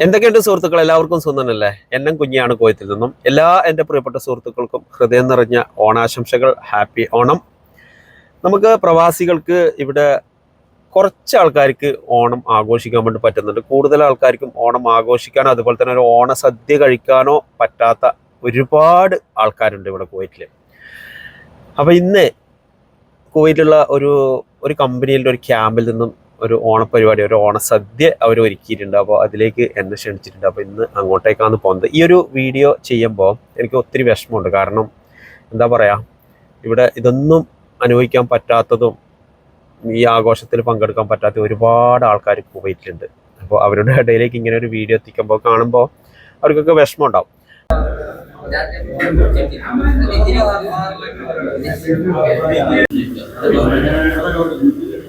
എന്തൊക്കെയുണ്ട് സുഹൃത്തുക്കൾ? എല്ലാവർക്കും സുന്ദരനല്ലേ എന്നും കുഞ്ഞിയാണ് കോയത്തിൽ നിന്നും. എല്ലാ എന്റെ പ്രിയപ്പെട്ട സുഹൃത്തുക്കൾക്കും ഹൃദയം നിറഞ്ഞ ഓണാശംസകൾ. ഹാപ്പി ഓണം. നമുക്ക് പ്രവാസികൾക്ക് ഇവിടെ കുറച്ച് ആൾക്കാർക്ക് ഓണം ആഘോഷിക്കാൻ വേണ്ടി പറ്റുന്നുണ്ട്. കൂടുതൽ ആൾക്കാർക്കും ഓണം ആഘോഷിക്കാനോ അതുപോലെ തന്നെ ഒരു ഓണസദ്യ കഴിക്കാനോ പറ്റാത്ത ഒരുപാട് ആൾക്കാരുണ്ട് ഇവിടെ കുവൈറ്റിൽ അപ്പോൾ ഇന്ന് കുവൈറ്റിലുള്ള ഒരു ഒരു കമ്പനിയിലെ ഒരു ക്യാമ്പിൽ നിന്നും ഒരു ഓണപരിപാടി ഒരു ഓണസദ്യ അവർ ഒരുക്കിയിട്ടുണ്ട്. അപ്പോൾ അതിലേക്ക് എന്നെ ക്ഷണിച്ചിട്ടുണ്ട്. അപ്പോൾ ഇന്ന് അങ്ങോട്ടേക്കാണ് പോകുന്നത്. ഈ ഒരു വീഡിയോ ചെയ്യുമ്പോൾ എനിക്ക് ഒത്തിരി വിഷമമുണ്ട്. കാരണം എന്താ പറയുക ഇവിടെ ഇതൊന്നും അനുഭവിക്കാൻ പറ്റാത്തതും ഈ ആഘോഷത്തിൽ പങ്കെടുക്കാൻ പറ്റാത്ത ഒരുപാട് ആൾക്കാർ കുവൈറ്റിലുണ്ട് അപ്പോൾ അവരുടെ ഇടയിലേക്ക് ഇങ്ങനെ ഒരു വീഡിയോ എത്തിക്കുമ്പോൾ കാണുമ്പോൾ അവർക്കൊക്കെ വിഷമം ഉണ്ടാവും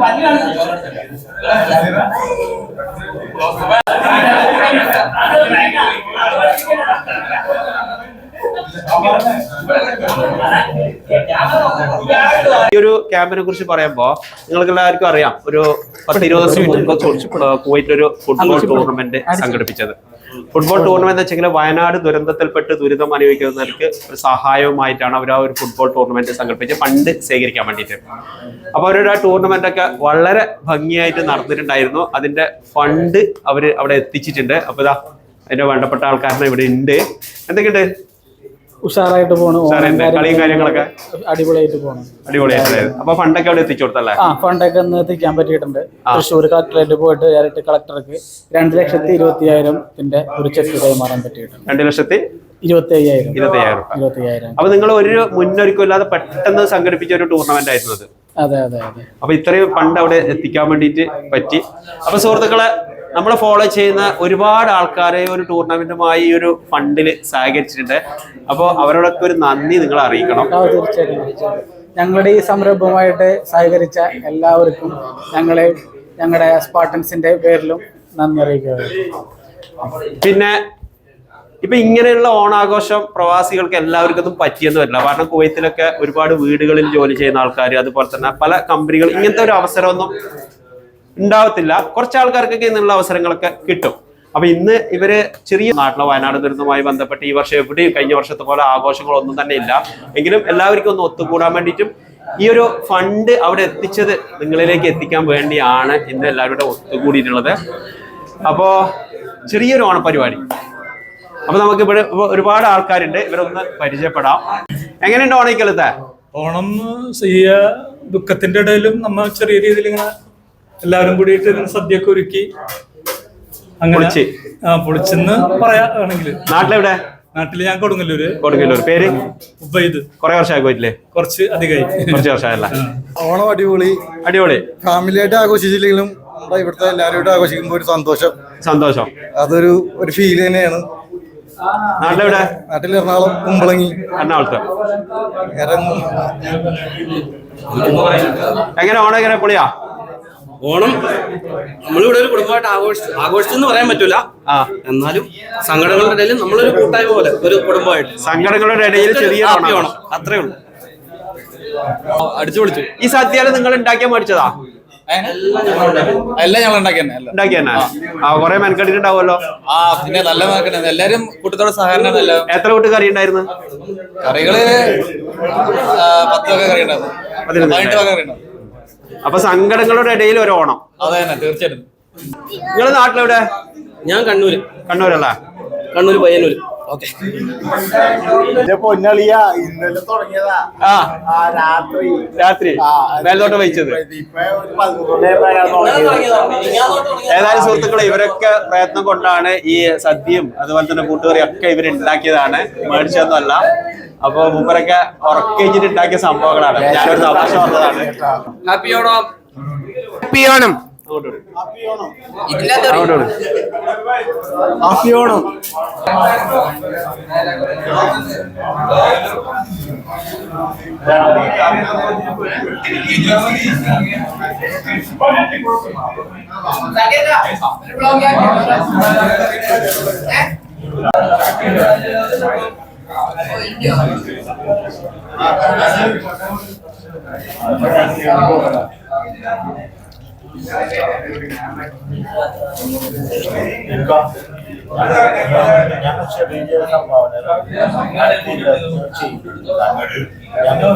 പഞ്ഞാണ് ഈ ഒരു ക്യാമ്പിനെ കുറിച്ച് പറയുമ്പോൾ നിങ്ങൾക്ക് എല്ലാവർക്കും അറിയാം. ഒരു പത്ത് ഇരുപത് ദിവസം മുമ്പ് കുവൈറ്റ് ഒരു ഫുട്ബോൾ ടൂർണമെന്റ് സംഘടിപ്പിച്ചത്. ഫുട്ബോൾ ടൂർണമെന്റ് വെച്ചെങ്കിൽ വയനാട് ദുരന്തത്തിൽപ്പെട്ട് ദുരിതം അനുഭവിക്കുന്നവർക്ക് ഒരു സഹായവുമായിട്ടാണ് അവർ ആ ഒരു ഫുട്ബോൾ ടൂർണമെന്റ് സംഘടിപ്പിച്ച് ഫണ്ട് ശേഖരിക്കാൻ വേണ്ടിയിട്ട്. അപ്പോൾ അവരുടെ ആ ടൂർണമെന്റ് ഒക്കെ വളരെ ഭംഗിയായിട്ട് നടന്നിട്ടുണ്ടായിരുന്നു. അതിന്റെ ഫണ്ട് അവർ അവിടെ എത്തിച്ചിട്ടുണ്ട്. അപ്പോൾ ഇതാ അതിന്റെ വേണ്ടപ്പെട്ട ആൾക്കാരനെ ഇവിടെ ഉണ്ട്. എന്തൊക്കെയുണ്ട്? ഉഷാറായിട്ട് പോണു. കളിയും കാര്യങ്ങളൊക്കെ അടിപൊളിയായിട്ട് പോണു. അടിപൊളിയായിട്ട് അപ്പൊ ഫണ്ടൊക്കെ അവിടെ എത്തിച്ചു കൊടുത്തല്ലേ? ആ ഫണ്ടൊക്കെ ഒന്ന് എത്തിക്കാൻ പറ്റിയിട്ടുണ്ട്. തൃശ്ശൂർ കളക്ടറേറ്റ് പോയിട്ട് ഡയറക്റ്റ് കളക്ടർക്ക് രണ്ട് ലക്ഷത്തി ഇരുപത്തി ഒരു ചെക്ക് കൈമാറാൻ പറ്റിയിട്ടുണ്ട്. രണ്ട് ലക്ഷത്തി ഇരുപത്തി അയ്യായിരം ഇരുപത്തി അയ്യായിരം ഇരുപത്തി അയ്യായിരം അപ്പൊ നിങ്ങൾ ഒരു മുന്നൊരുക്കം ഇല്ലാതെ പെട്ടെന്ന് സംഘടിപ്പിച്ച ഒരു ടൂർണമെന്റ് ആയിരുന്നു അത്. അതെ അതെ അതെ. അപ്പൊ ഇത്രയും ഫണ്ട് അവിടെ എത്തിക്കാൻ വേണ്ടിയിട്ട് പറ്റി. അപ്പൊ സുഹൃത്തുക്കളെ നമ്മളെ ഫോളോ ചെയ്യുന്ന ഒരുപാട് ആൾക്കാരെ ഒരു ടൂർണമെന്റുമായി ഈ ഒരു ഫണ്ടിൽ സഹകരിച്ചിട്ടുണ്ട്. അപ്പോൾ അവരോടൊക്കെ ഒരു നന്ദി നിങ്ങൾ അറിയിക്കണം. തീർച്ചയായിട്ടും ഞങ്ങളുടെ ഈ സംരംഭമായിട്ട് സഹകരിച്ച എല്ലാവർക്കും ഞങ്ങളെ ഞങ്ങളുടെ സ്പാർട്ടൻസിന്റെ പേരിലും നന്ദി അറിയിക്കുകയാണ്. പിന്നെ ഇപ്പൊ ഇങ്ങനെയുള്ള ഓണാഘോഷം പ്രവാസികൾക്ക് എല്ലാവർക്കും പറ്റിയെന്ന് വരില്ല കാരണം കുവൈത്തിലൊക്കെ ഒരുപാട് വീടുകളിൽ ജോലി ചെയ്യുന്ന ആൾക്കാർ അതുപോലെ തന്നെ പല കമ്പനികൾ ഇങ്ങനത്തെ ഒരു അവസരമൊന്നും ഉണ്ടാവത്തില്ല. കുറച്ച് ആൾക്കാർക്കൊക്കെ ഇന്നുള്ള അവസരങ്ങളൊക്കെ കിട്ടും. അപ്പൊ ഇന്ന് ഇവർ ചെറിയ നാട്ടിലെ വയനാട് ദുരന്തവുമായി ബന്ധപ്പെട്ട് ഈ വർഷം എവിടെയും കഴിഞ്ഞ വർഷത്തെ പോലെ ആഘോഷങ്ങളൊന്നും തന്നെ ഇല്ല. എങ്കിലും എല്ലാവർക്കും ഒന്ന് ഒത്തുകൂടാൻ വേണ്ടിയിട്ടും ഈ ഒരു ഫണ്ട് അവിടെ എത്തിച്ചത് നിങ്ങളിലേക്ക് എത്തിക്കാൻ വേണ്ടിയാണ് ഇന്ന് എല്ലാവരുടെ കൂടെ ഒത്തുകൂടിയിട്ടുള്ളത്. അപ്പോ ചെറിയൊരു ഓണപരിപാടി അപ്പൊ നമുക്ക് ഇവിടെ ഒരുപാട് ആൾക്കാരുണ്ട്. ഇവരൊന്ന് പരിചയപ്പെടാം. എങ്ങനെയുണ്ട് ഓണയിക്കലത്തെ ഓണം ദുഃഖത്തിന്റെ ഇടയിലും നമ്മൾ ചെറിയ രീതിയിൽ ഇങ്ങനെ എല്ലാവരും കൂടിയിട്ട് സദ്യയൊക്കെ ഒരുക്കി. അങ്ങനെ പൊളിച്ചെന്ന് പറയാണെങ്കിൽ. നാട്ടിലെവിടെ? നാട്ടിൽ ഞാൻ കൊടുങ്ങല്ലൂര്. കൊടുങ്ങല്ലൂർ പേര്? ഉബൈദ്. കുറെ വർഷമായി പോയിട്ടില്ലേ? കുറച്ച് അധികമായി. കുറച്ച് വർഷമായല്ല? ഓണം അടിപൊളി. അടിപൊളി. ഫാമിലി ആയിട്ട് ആഘോഷിച്ചില്ലെങ്കിലും നമ്മുടെ ഇവിടുത്തെ എല്ലാവരും ആഘോഷിക്കുമ്പോൾ ഒരു സന്തോഷം. സന്തോഷം. അതൊരു ഒരു ഫീൽ തന്നെയാണ്. നാട്ടിലെവിടെ? നാട്ടിൽ എറണാകുളം കുമ്പളങ്ങി. എറണാകുളത്ത്. എങ്ങനെ ഓണം എങ്ങനെ പൊളിയാ? ഓണം നമ്മളിവിടെ ഒരു കുടുംബമായിട്ട് ആഘോഷിച്ചു. എന്ന് പറയാൻ പറ്റൂല. ആ. എന്നാലും സങ്കടങ്ങളുടെ ഇടയിൽ നമ്മളൊരു കൂട്ടായ്മ പോലെ ഒരു കുടുംബമായിട്ട്. സങ്കടങ്ങളുടെ ഇടയിൽ ചെറിയ ഓണം. അത്രേ ഉള്ളൂ. അടിച്ചു പൊളിച്ചു ഈ സദ്യയിൽ നിങ്ങൾ ഉണ്ടാക്കിയാൽ മേടിച്ചതാ? എല്ലാം ഞങ്ങൾ ഉണ്ടാക്കി തന്നെ എല്ലാം. ഉണ്ടാക്കി തന്നെ. ആ കുറെ മെനക്കെട്ടിട്ടുണ്ടാവുമല്ലോ. ആ പിന്നെ നല്ല നോക്കണേ എല്ലാരും കൂട്ടത്തോടെ സഹകരണം എത്ര കൂട്ട് കറി ഉണ്ടായിരുന്നു? കറികൾ പത്ത് വക കറി ഉണ്ടായിരുന്നു. പതിനെട്ട് വക കറി ഉണ്ടായിരുന്നു. അപ്പൊ സങ്കടങ്ങളുടെ ഇടയിൽ ഒരു ഓണം. അതെ തന്നെ തീർച്ചയായിട്ടും. നിങ്ങൾ നാട്ടിലെവിടെ? ഞാൻ കണ്ണൂര്. കണ്ണൂരല്ല? കണ്ണൂര് പയ്യന്നൂര്. ഓക്കെ. പൊന്നളിയ ഇന്നലെ തുടങ്ങിയതാ. രാത്രി. രാത്രി. മേലോട്ട് വഹിച്ചത്. ഏതായാലും സുഹൃത്തുക്കളെ ഇവരൊക്കെ പ്രയത്നം കൊണ്ടാണ് ഈ സദ്യയും അതുപോലെ തന്നെ കൂട്ടുകറിയും ഒക്കെ ഇവരുണ്ടാക്കിയതാണ് മേടിച്ചതൊന്നുമല്ല. അപ്പൊ മൂപ്പരൊക്കെ ഉറക്കിച്ചിട്ട് ഉണ്ടാക്കിയ സംഭവങ്ങളാണ്. ഞാനൊരു തമാശ വന്നതാണ് ഹാപ്പി ഓണം. ഹാപ്പി ഓണം. ഇതിനകത്ത് അങ്ങോട്ട് വിട്. ഞങ്ങൾ ചെറിയ സംഭാവന ഞങ്ങൾ